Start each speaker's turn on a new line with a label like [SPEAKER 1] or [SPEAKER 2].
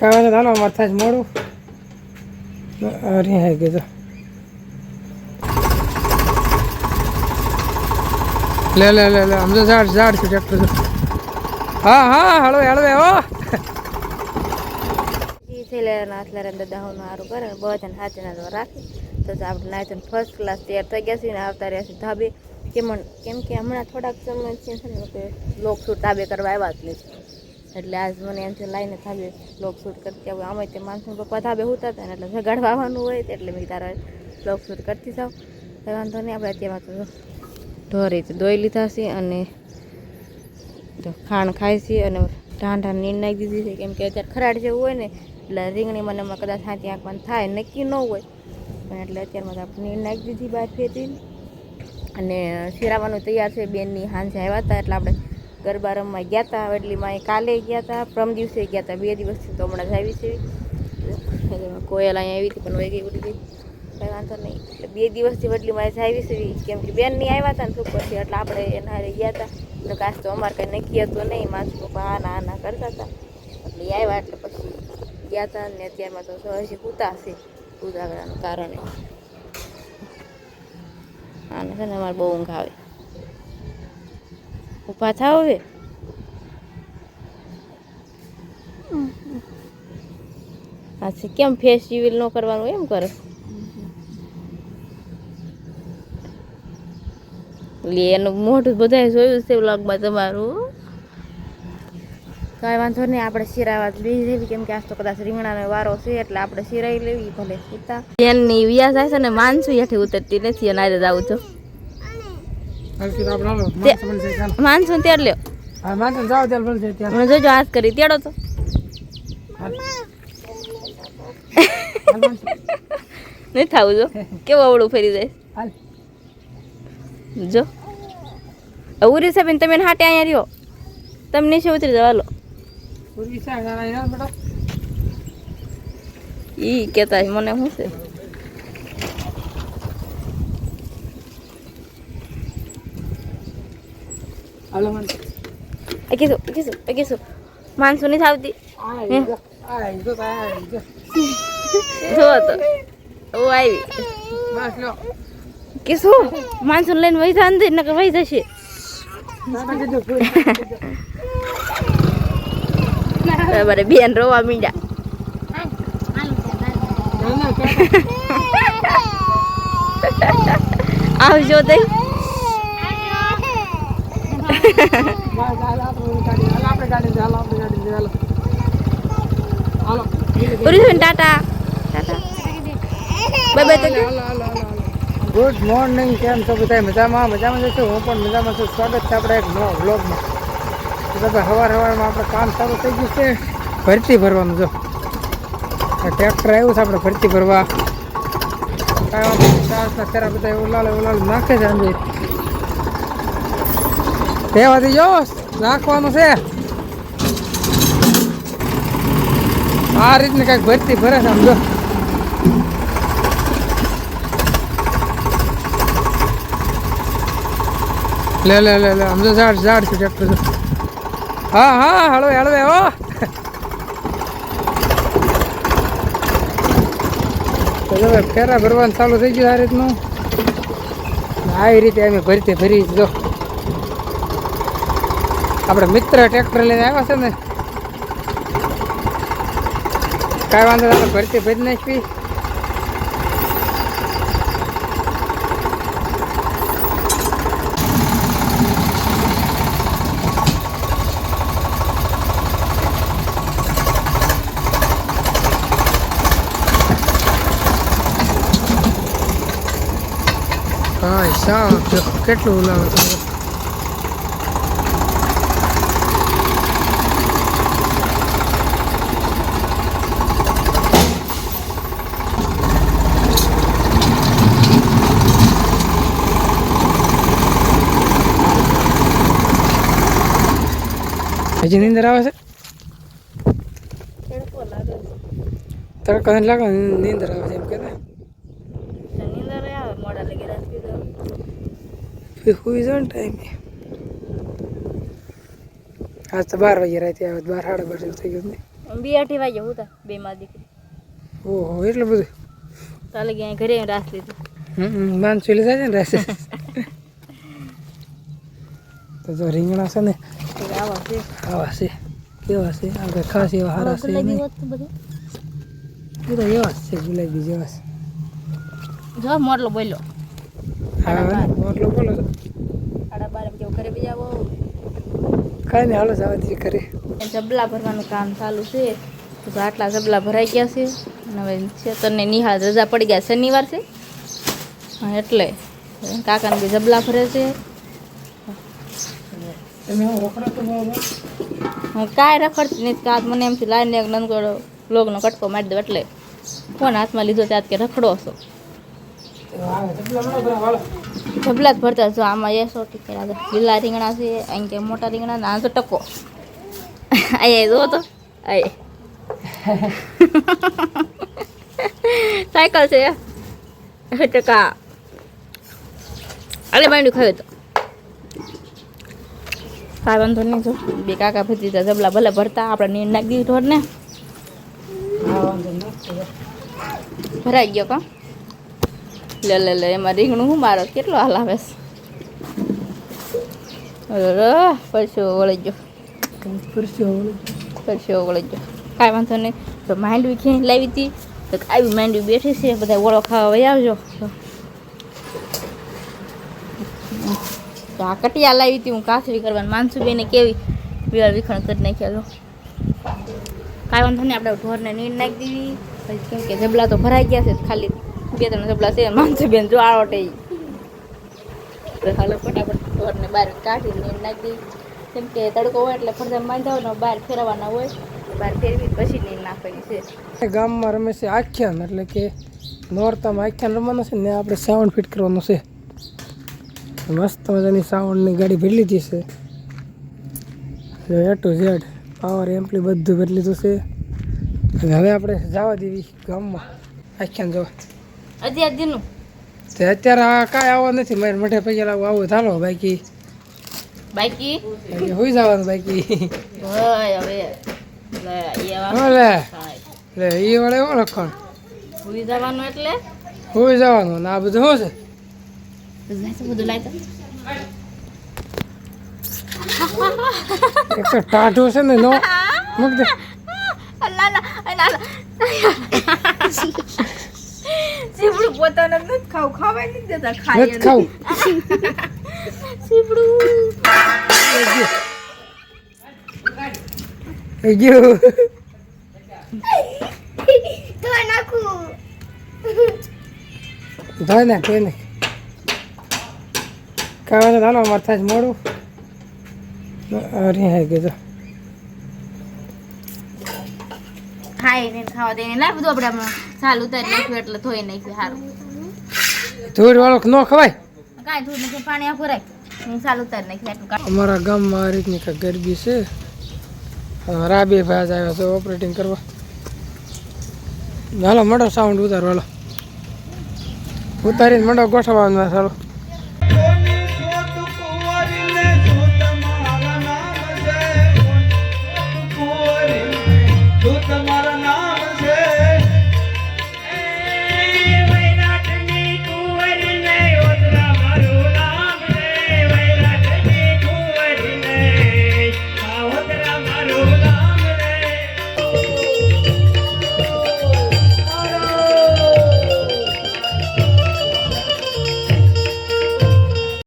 [SPEAKER 1] કાંઈ વાંધો માથા જ મોડું. અરે હે ગયો લે લે લે લે તો ઝાડ ઝાડ છે ટ્રેક્ટર હા હા હળવે હળવે હો
[SPEAKER 2] રે દાદા હું હારું કરે. બધાને હાથે રાખી. તો આપણે નાયતન ફર્સ્ટ ક્લાસ તૈયાર થઈ ગયા છીએ ને આવતા રહ્યા છીએ ધાબે. કેમ કેમ કે હમણાં થોડાક સમય છે ને લોક શૂટ ધાબે કરવા આવ્યા જ નથી. એટલે આજ મને એમથી લાઈને ધાબે લોક શૂટ કરતી આવું. આમાં તે માણસો પપ્પા ધાબે હોતા હતા એટલે જગાડવા આવવાનું હોય તો એટલે મેં તારા બ્લોગ શૂટ કરતી જાઉં. કંઈ વાંધો નહીં, આપણે અત્યારમાં તો ઢોરી તો દોઈ લીધા છે અને તો ખાણ ખાય છે અને ઢાંઢા નીર નાખી દીધી છે. કેમ કે અત્યારે ખરાડ જેવું હોય ને, એટલે રીંગણી મને એમાં કદાચ હાથી પણ થાય, નક્કી ન હોય. પણ એટલે અત્યારમાં તો આપણે નીર નાખી દીધી બહાર ફેંચીને અને શેરાવાનું તૈયાર છે, બેનની હાંજે આવ્યા હતા, એટલે આપણે ગરબા રમવા ગયા હતા વડલીમાં કાલે ગયા હતા પ્રમ દિવસે ગયા હતા બે દિવસથી તો હમણાં જ આવી છે. કોયલ અહીંયા આવી હતી, પણ વહી ગઈ, ઉડી ગઈ. કંઈ વાંધો નહીં. એટલે બે દિવસથી વડલીમાં જ આવી છે, કેમ કે નહીં આવ્યા હતા ને પછી એટલે આપણે એના હારે ગયા હતા એટલે કાશ તો અમારે કંઈ નક્કી હતું નહીં માસુ પપ્પા આના આના કરતા હતા એટલે આવ્યા, એટલે પછી ગયા હતા ને અત્યારમાં તો હજી ઉતા છે કરવાનું કારણે. આને છે ને અમારે બહુ ઊંઘ આવે. ઊભા થાવ હવે અચ્છા કેમ ફેસ સિવિલ ન કરવાનું એમ કરે? લે એનું મોઢું બધાય જોયું છે વ્લોગમાં તમારું. કાંઈ વાંધો નહીં આપણે શિરાવા જ લઈ લેવી. કેમ કે આજ તો કદાચ રીંગણાનો વારો છે એટલે આપણે શિરાઈ લેવી. ભલે સીતા. બેનની વ્યાસ આવે છે ને માનસું હેઠી ઉતરતી નથી અને આજે જાઉં છું. માનસું તેડ લ્યો મને જોજો હાથ કરી તેડો તો.
[SPEAKER 1] હાલ. હાલ માણસો.
[SPEAKER 2] નહીં થાવું જો. કેવું અવળું ફરી જાય. જો. ઉરી સાહેબ તમે હાટે અહીંયા રહ્યો. તમને નીચે ઉતરી જવા
[SPEAKER 1] લો
[SPEAKER 2] ઈ કેતા મને શું છે?
[SPEAKER 1] હાલો
[SPEAKER 2] એ કીધું એ કીધું માનસું નથી આવતી
[SPEAKER 1] જો
[SPEAKER 2] તો ઓ આવી
[SPEAKER 1] બસ લો
[SPEAKER 2] કે શું માનસું લઈને વહી જાય અંદર નકર વહી જશે બરાબર બેન રોવા મીંડા આવજો તઈ
[SPEAKER 1] બસ હાલ આપણે ગાડી હાલ આપણે ગાડી હાલ આપણે ગાડી હાલો હાલો
[SPEAKER 2] ઉરી
[SPEAKER 1] હાલો ગુડ મોર્નિંગ કેમ છો બધા મજામાં? મજામાં જશે હું પણ મજામાં છું. સ્વાગત છે આપણે એક નવો વ્લોગમાં બધા સવારમાં આપણે કામ ચાલુ થઈ ગયું છે. ભરતી ભરવાનું, જો. ટ્રેક્ટર આવ્યું છે આપણે ભરતી ભરવા. કાંઈ વાંધો બધા ઉલાળે ઉલાળે નાખે છે અંદર કહેવાથી જો નાખવાનું છે આ રીતની કાંઈક ભરતી ભરે છે સમજો લે લે લે લે સમજો ઝાડ ઝાડ છે ટ્રેક્ટર હા હા હળવે હળવે હો ફેરા ભરવાનું ચાલુ થઈ ગયું આ રીતનું આવી રીતે અમે ભરતી ભરી જો આપણે મિત્ર ટ્રેક્ટર લઈને આવ્યા છે ને. કાંઈ વાંધો આપણે ભરતી ભરી નાખવી કેટલું ઉલાવે છે હજી નીંદર આવે છે?
[SPEAKER 2] તડકો
[SPEAKER 1] નથી લાગે નીંદર આવે છે એમ કે હુઈ જાવ ને ટાઈમે આજ તો બાર વાગે રાતે આવે બાર સાડા બાર જેવું થઈ ગયું ને.
[SPEAKER 2] બે અઢી વાગે હું તા બે માં દીકરી.
[SPEAKER 1] ઓહો એટલું બધું.
[SPEAKER 2] તાલે ગયા ઘરે રાસ લીધી.
[SPEAKER 1] માન ચૂલી છે ને રહેશે તો જો રીંગણા છે ને
[SPEAKER 2] આવા છે.
[SPEAKER 1] છે કેવા છે? આપણે ખાસ એવા હારા છે એ તો એવા જ છે ગુલાબી જેવા છે
[SPEAKER 2] જો મોટલો બોલ્યો.
[SPEAKER 1] મોટલો બોલો છો
[SPEAKER 2] સાડા બાર કેવું ઘરે બી આવો.
[SPEAKER 1] કાંઈ નહીં હાલો જવા દઈએ ઘરે.
[SPEAKER 2] જબલા ભરવાનું કામ ચાલુ છે. તો આટલા જબલા ભરાઈ ગયા છે. અને હવે ચેતનને નિહાળ રજા પડી ગયા શનિવાર છે. એટલે કાકાને બી જબલા ભરે છે.
[SPEAKER 1] તમે હું
[SPEAKER 2] કાંઈ રખડતી નથી કાં મને એમથી લાઈને એક નંદગોળો લોગનો કટકો મારી દો એટલે ફોન હાથમાં લીધો ત્યાં કે રખડો છો? જબલા જ ભરતા જો આમાં એ સો ટીકે લીલા રીંગણા છે અહીં કે મોટા રીંગણા ના તો ટકો. અહીંયા જો તો. સાયકલ છે ટકા. અરે માંડ્યું ખાયું તો. કાંઈ વાંધો નહીં જો. બે કાકા ભત્રીજા જબલા ભલે ભરતા આપણે નીર નાખી દીધી ઢોરને. ભરાઈ ગયો કા? લે લે લે એમાં રીંગણું હું મારો? કેટલો હાલ અરે પરસો વળી ગયો. પરસો વળી ગયો. કાંઈ વાંધો નહીં. તો માંડવી ક્યાંય લાવી હતી. તો આવી માંડવી બેઠી છે. બધા ઓળો ખાવા વહી આવજો. તો આ કટિયા લાવી હતી હું કાસરી કરવાની. માનસુબેને કેવી વિવાળ વિખણ કરી નાખ્યા કાંઈ વાંધો નહીં, આપણે ઢોરને નીંદ નાખી દીધી. પછી કેમ કે જબલા તો ભરાઈ ગયા છે, ખાલી બે ત્રણ જબલા છે. માનસુબેન જો આળોટે હાલો ફટાફટ ઢોરને બહાર કાઢી નીંદ નાખી દીધી. કેમ કે તડકો હોય એટલે ફરજા માંધા હોય બહાર ફેરવાના હોય. બહાર ફેરવી પછી નીર નાખવાની છે.
[SPEAKER 1] ગામમાં રમે છે આખ્યાન, એટલે કે નોરતામાં આખ્યાન રમવાનું છે ને આપણે સાઉન્ડ ફિટ કરવાનું છે. મસ્ત મજાની સાઉન્ડની ગાડી ભરી લીધી છે. એ ટુ ઝેડ પાવર એમ્પલી બધું ભરી લીધું છે. અને હવે આપણે જવા દેવી ગામમાં. આખ્યાન જવા.
[SPEAKER 2] હજી દીનું?
[SPEAKER 1] તે અત્યારે આ કાંઈ આવવા નથી મારે મઠે પૈસા લાવવા આવું ચાલો બાકી.
[SPEAKER 2] બાકી?
[SPEAKER 1] હોઈ જવાનું બાકી.
[SPEAKER 2] હવે લે એ
[SPEAKER 1] વડે એવો લખણ
[SPEAKER 2] ભૂલી જવાનું એટલે?
[SPEAKER 1] હોઈ જવાનું ને આ બધું શું છે? છે ને નો મૂક દે
[SPEAKER 2] ના ના ના સીપડું પોતાને નથી ખાવું ખાવા નથી દેતા
[SPEAKER 1] નથી ખાવું
[SPEAKER 2] સીપડું તો નાખું
[SPEAKER 1] ધોઈ નાખ ધોઈ નાખ કાંઈ વાંધો હાલો જ મોડું. અરે હા ગયો
[SPEAKER 2] ખાઈ ને ખાવા દઈને બધું આપણે ચાલુ ઉતારી નાખ્યું એટલે ધોઈ નાખ્યું સારું
[SPEAKER 1] ધૂળ વાળો ન ખવાય?
[SPEAKER 2] કાંઈ ધૂળ નથી પાણી આ ભરાય હું ચાલુ ઉતારી નાખ્યું એટલું
[SPEAKER 1] અમારા ગામમાં આ રીતની કાંઈક ગરબી છે. રાબે ભાઈ આવ્યો છે ઓપરેટિંગ કરવા. હાલો મંડો સાઉન્ડ ઉતારો હાલો. ઉતારીને મંડો ગોઠવવાનો હાલો.